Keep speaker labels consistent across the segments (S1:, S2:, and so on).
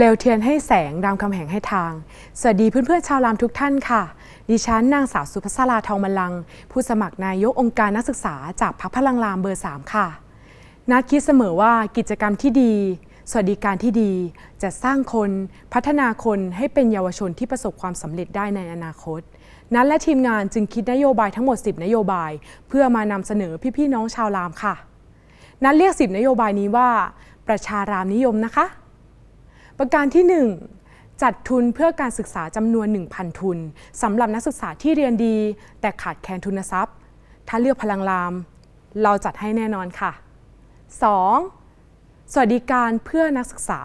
S1: เปลวเทียนให้แสงรามคำแหงให้ทาง สวัสดีเพื่อนๆชาวรามทุกท่านค่ะ ดิฉันนางสาวสุภศราทองมลัง ผู้สมัครนายกองค์การนักศึกษาจากพรรคพลังรามเบอร์ 3 ค่ะ นัดคิดเสมอว่ากิจกรรมที่ดี สวัสดิการที่ดี จะสร้างคนพัฒนาคนให้เป็นเยาวชนที่ประสบความสำเร็จได้ในอนาคต นั้นและทีมงานจึงคิดนโยบายทั้งหมด 10 นโยบาย เพื่อมานำเสนอพี่ๆน้องชาวรามค่ะ นัดเรียก 10 นโยบายนี้ว่า ประชารามนิยมนะคะ ประการที่ 1 จัดทุนเพื่อการศึกษาจำนวน 1,000 ทุนสำหรับนักศึกษาที่เรียนดี แต่ขาดแคลนทุนทรัพย์ ถ้าเลือกพลังราม เราจัดให้แน่นอนค่ะ 2. สวัสดิการเพื่อนักศึกษา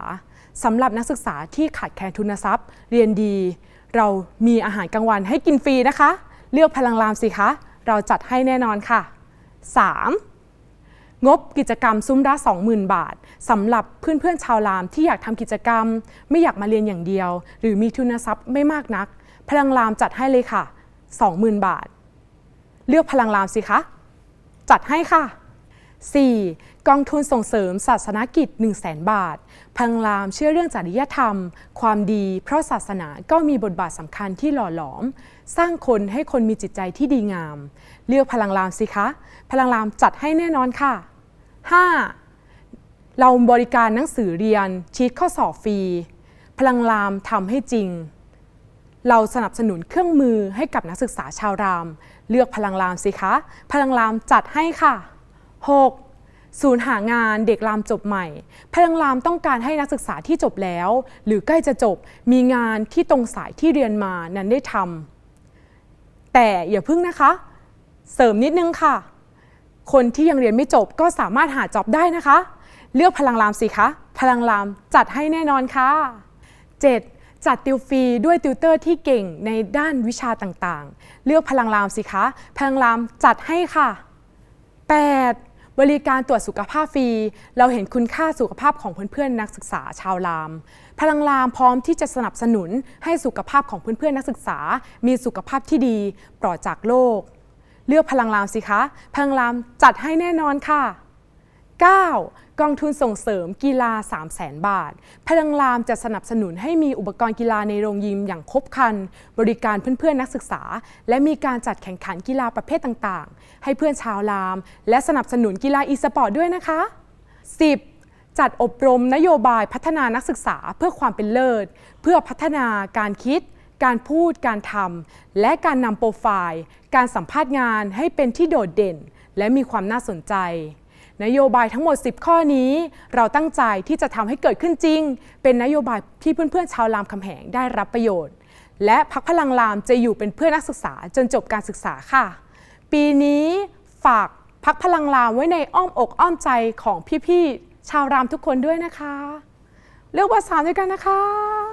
S1: สำหรับนักศึกษาที่ขาดแคลนทุนทรัพย์ เรียนดี เรามีอาหารกลางวันให้กินฟรีนะคะ เลือกพลังรามสิคะ เราจัดให้แน่นอนค่ะ 3. งบกิจกรรมซุ้มละ20,000 บาทสำหรับเพื่อนๆชาวรามที่อยากทำกิจกรรม ไม่อยากมาเรียนอย่างเดียว หรือมีทุนทรัพย์ไม่มากนัก พลังรามจัดให้เลยค่ะ 20,000 บาท เลือกพลังรามสิคะจัดให้ค่ะ 4. กองทุนส่งเสริมศาสนกิจ 1 0 0 0 0แบาทพลังรามเชื่อเรื่องจริยธรรม ความดี เพราะศาสนาก็มีบทบาทสำคัญที่หล่อหลอม สร้างคนให้คนมีจิตใจที่ดีงาม เลือกพลังรามสิคะ พลังรามจัดให้แน่นอนค่ะ 5. เราบริการหนังสือเรียนชีทข้อสอบฟรี พลังรามทำให้จริง เราสนับสนุนเครื่องมือให้กับนักศึกษาชาวราม เลือกพลังรามสิคะ พลังรามจัดให้ค่ะ 6. ศูนย์หางานเด็กรามจบใหม่ พลังรามต้องการให้นักศึกษาที่จบแล้ว หรือใกล้จะจบมีงานที่ตรงสายที่เรียนมานั้นได้ทำแต่อย่าพึ่งนะคะ เสริมนิดนึงค่ะ คนที่ยังเรียนไม่จบก็สามารถหาจ็อบได้นะคะ เลือกพลังรามสิคะ พลังรามจัดให้แน่นอนค่ะ 7. จัดติวฟรีด้วยติวเตอร์ที่เก่งในด้านวิชาต่างๆ เลือกพลังรามสิคะ พลังรามจัดให้ค่ะ 8. บริการตรวจสุขภาพฟรี เราเห็นคุณค่าสุขภาพของเพื่อนๆนักศึกษาชาวราม พลังรามพร้อมที่จะสนับสนุนให้สุขภาพของเพื่อนๆนักศึกษา มีสุขภาพที่ดีปลอดจากโรค เลือกพลังรามสิคะ พลังรามจัดให้แน่นอนค่ะ 9. กองทุนส่งเสริมกีฬา 3 0 0แสนบาท พลังรามจะสนับสนุนให้มีอุปกรณ์กีฬาในโรงยิมอย่างครบครัน บริการเพื่อนๆนักศึกษา และมีการจัดแข่งขันกีฬาประเภทต่างๆ ให้เพื่อนชาวราม และสนับสนุนกีฬาอีสปอร์ตด้วยนะคะ 10. จัดอบรมนโยบายพัฒนานักศึกษาเพื่อความเป็นเลิศ เพื่อพัฒนาการคิด การพูดการทำและการนำโปรไฟล์ การสัมภาษณ์งานให้เป็นที่โดดเด่น และมีความน่าสนใจ นโยบายทั้งหมด 10 ข้อนี้ เราตั้งใจที่จะทำให้เกิดขึ้นจริง เป็นนโยบายที่เพื่อนๆชาวรามคำแหงได้รับประโยชน์ และพักพลังรามจะอยู่เป็นเพื่อนนักศึกษาจนจบการศึกษาค่ะ ปีนี้ฝากพักพลังรามไว้ในอ้อมอกอ้อมใจของพี่ๆชาวรามทุกคนด้วยนะคะ เลือกว่าสามด้วยกันนะคะ